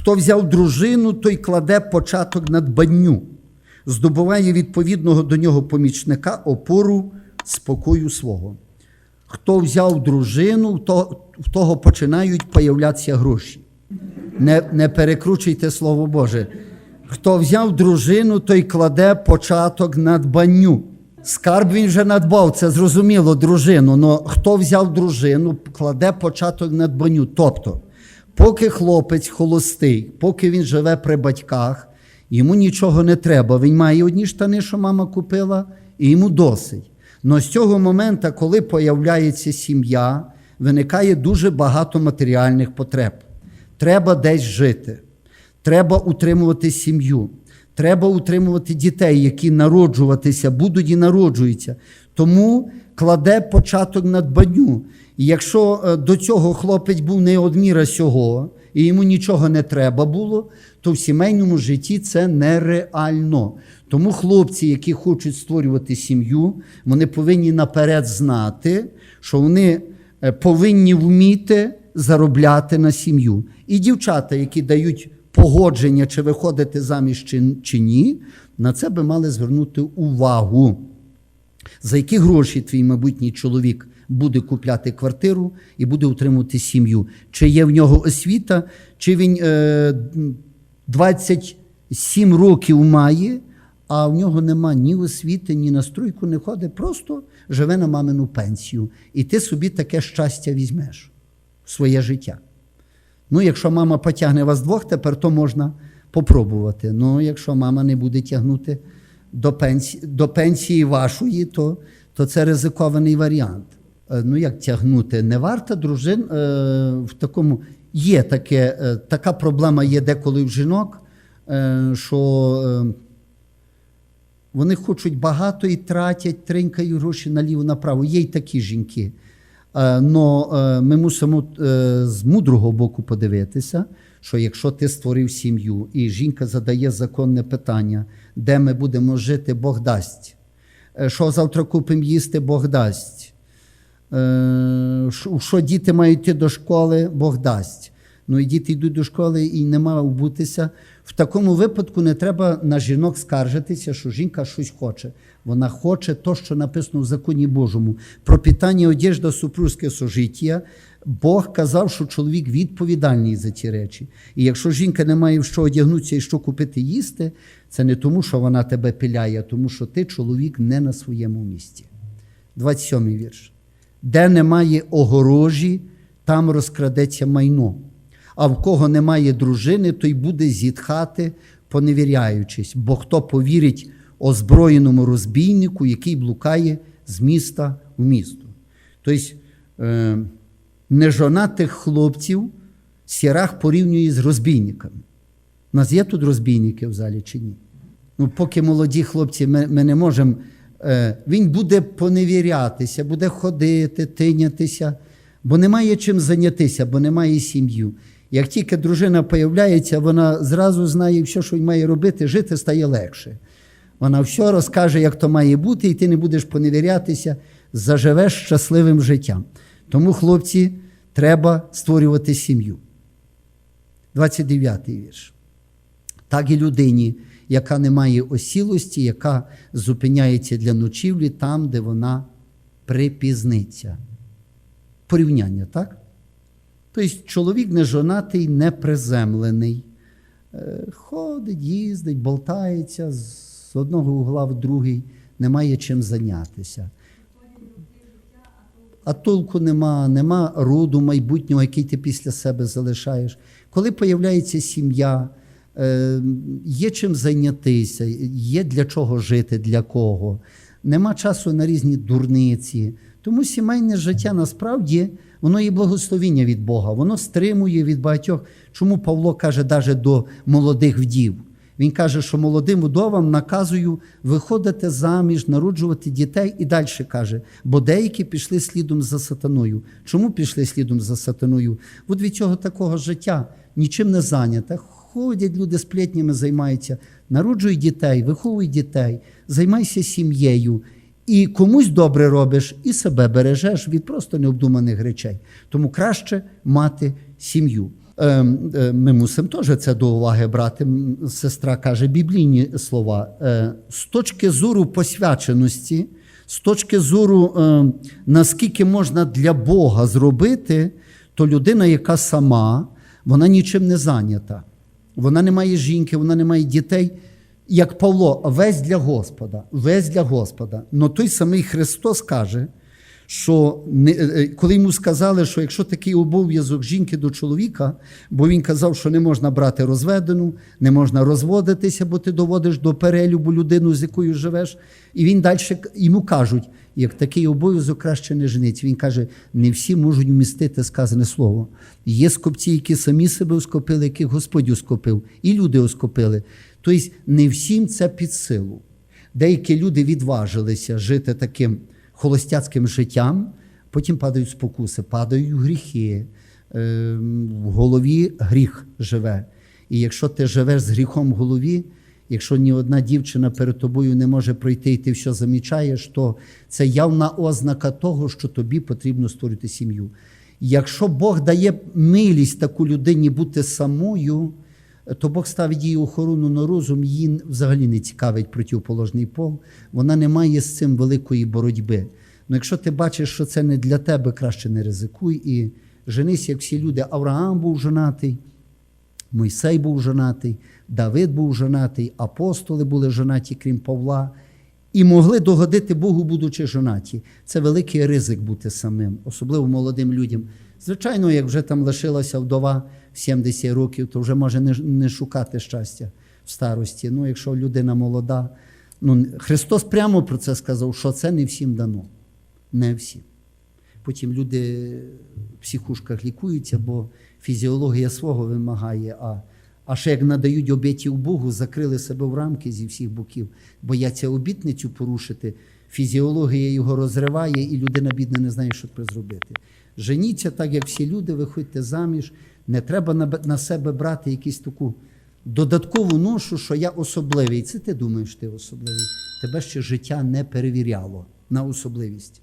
Хто взяв дружину, той кладе початок надбанню, здобуває відповідного до нього помічника опору спокою свого. Хто взяв дружину, того, в того починають появлятися гроші. Не, не перекручуйте слово Боже. Хто взяв дружину, той кладе початок надбанню. Скарб він вже надбав, це зрозуміло, дружину. Но хто взяв дружину, кладе початок надбанню. Тобто, поки хлопець холостий, поки він живе при батьках, йому нічого не треба. Він має одні штани, що мама купила, і йому досить. Но з цього моменту, коли появляється сім'я, виникає дуже багато матеріальних потреб. Треба десь жити, треба утримувати сім'ю, треба утримувати дітей, які народжуватися будуть і народжуються. Тому кладе початок надбанню. І якщо е, до цього хлопець був не од міра сього, і йому нічого не треба було, то в сімейному житті це нереально. Тому хлопці, які хочуть створювати сім'ю, вони повинні наперед знати, що вони е, повинні вміти заробляти на сім'ю. І дівчата, які дають погодження, чи виходити заміж чи, чи ні, на це би мали звернути увагу. За які гроші твій майбутній чоловік буде купляти квартиру і буде утримувати сім'ю? Чи є в нього освіта, чи він е, 27 років має, а в нього нема ні освіти, ні на стройку не ходить, просто живе на мамину пенсію. І ти собі таке щастя візьмеш в своє життя. Ну, якщо мама потягне вас двох, тепер то можна попробувати. Ну, якщо мама не буде тягнути до пенсії, до пенсії вашої, то, то це ризикований варіант. Е, Ну, як тягнути? Не варто дружин е, в такому. Є таке, е, така проблема є деколи в жінок, що вони хочуть багато і тратять, тринькають гроші наліво направо. Є й такі жінки. Е, Но е, ми мусимо е, з мудрого боку подивитися, що якщо ти створив сім'ю і жінка задає законне питання, де ми будемо жити, Бог дасть. Е, Що завтра купимо їсти, Бог дасть. Що діти мають йти до школи, Бог дасть. Ну і діти йдуть до школи і нема вбутися. В такому випадку не треба на жінок скаржитися, що жінка щось хоче. Вона хоче то, що написано в законі Божому. Про питання одежда супружське сожиття. Бог казав, що чоловік відповідальний за ті речі. І якщо жінка не має в що одягнутися і що купити їсти, це не тому, що вона тебе пиляє, а тому що ти чоловік не на своєму місці. 27 вірш. Де немає огорожі, там розкрадеться майно. А в кого немає дружини, той буде зітхати, поневіряючись, бо хто повірить озброєному розбійнику, який блукає з міста в місто. Тобто нежонатих хлопців Сірах порівнює з розбійниками. У нас є тут розбійники в залі чи ні? Ну, поки молоді хлопці, ми, ми не можемо. Е, він буде поневірятися, буде ходити, тинятися, бо немає чим зайнятися, бо немає сім'ю. Як тільки дружина появляється, вона зразу знає все, що має робити, жити стає легше. Вона все розкаже, як то має бути, і ти не будеш поневірятися, заживеш щасливим життям. Тому, хлопці, треба створювати сім'ю. 29 й вірш. Так і людині, яка не має осілості, яка зупиняється для ночівлі там, де вона припізниться. Порівняння, так? Тобто чоловік не жонатий, не приземлений. Е, Ходить, їздить, болтається з одного угла в другий, немає чим зайнятися. А толку нема, нема роду майбутнього, який ти після себе залишаєш. Коли появляється сім'я, е, є чим зайнятися, є для чого жити, для кого. Нема часу на різні дурниці. Тому сімейне життя насправді воно є благословіння від Бога, воно стримує від багатьох. Чому Павло каже навіть до молодих вдів? Він каже, що молодим вдовам наказую виходити заміж, народжувати дітей і далі каже, бо деякі пішли слідом за сатаною. Чому пішли слідом за сатаною? От від цього такого життя нічим не зайняте. Ходять люди сплетнями, займаються, народжуй дітей, виховуй дітей, займайся сім'єю. І комусь добре робиш, і себе бережеш від просто необдуманих речей. Тому краще мати сім'ю. е, е, ми мусимо теж це до уваги брати. Сестра каже біблійні слова. Е, З точки зору посвяченості, з точки зору, е, наскільки можна для Бога зробити, то людина, яка сама, вона нічим не зайнята. Вона не має жінки, вона не має дітей. Як Павло, весь для Господа, весь для Господа. Но той самий Христос каже, що не, е, коли йому сказали, що якщо такий обов'язок жінки до чоловіка, бо він казав, що не можна брати розведену, не можна розводитися, бо ти доводиш до перелюбу людину, з якою живеш. І він далі йому кажуть, як такий обов'язок краще не жениться. Він каже: не всі можуть вмістити сказане слово. Є скопці, які самі себе оскопили, яких Господь оскопив, і люди оскопили. Тобто не всім це під силу. Деякі люди відважилися жити таким холостяцьким життям, потім падають спокуси, падають гріхи, е, в голові гріх живе. І якщо ти живеш з гріхом в голові, якщо ні одна дівчина перед тобою не може пройти, і ти все замічаєш, то це явна ознака того, що тобі потрібно створити сім'ю. Якщо Бог дає милість таку людині бути самою, то Бог ставить її охорону на розум, її взагалі не цікавить противоположний пол. Вона не має з цим великої боротьби. Ну, якщо ти бачиш, що це не для тебе, краще не ризикуй і женись, як всі люди. Авраам був женатий, Мойсей був женатий, Давид був женатий, апостоли були женаті, крім Павла, і могли догодити Богу, будучи жонаті. Це великий ризик бути самим, особливо молодим людям. Звичайно, як вже там лишилася вдова 70 років, то вже може не, не шукати щастя в старості. Ну, якщо людина молода, ну Христос прямо про це сказав, що це не всім дано. Не всім. Потім люди в психушках лікуються, бо фізіологія свого вимагає. А, а ще як надають обітів Богу, закрили себе в рамки зі всіх боків, бояться обітницю порушити. Фізіологія його розриває, і людина бідна не знає, що тепер зробити. Женіться так, як всі люди, виходьте заміж. Не треба на себе брати якусь таку додаткову ношу, що я особливий. Це ти думаєш, ти особливий. Тебе ще життя не перевіряло на особливість.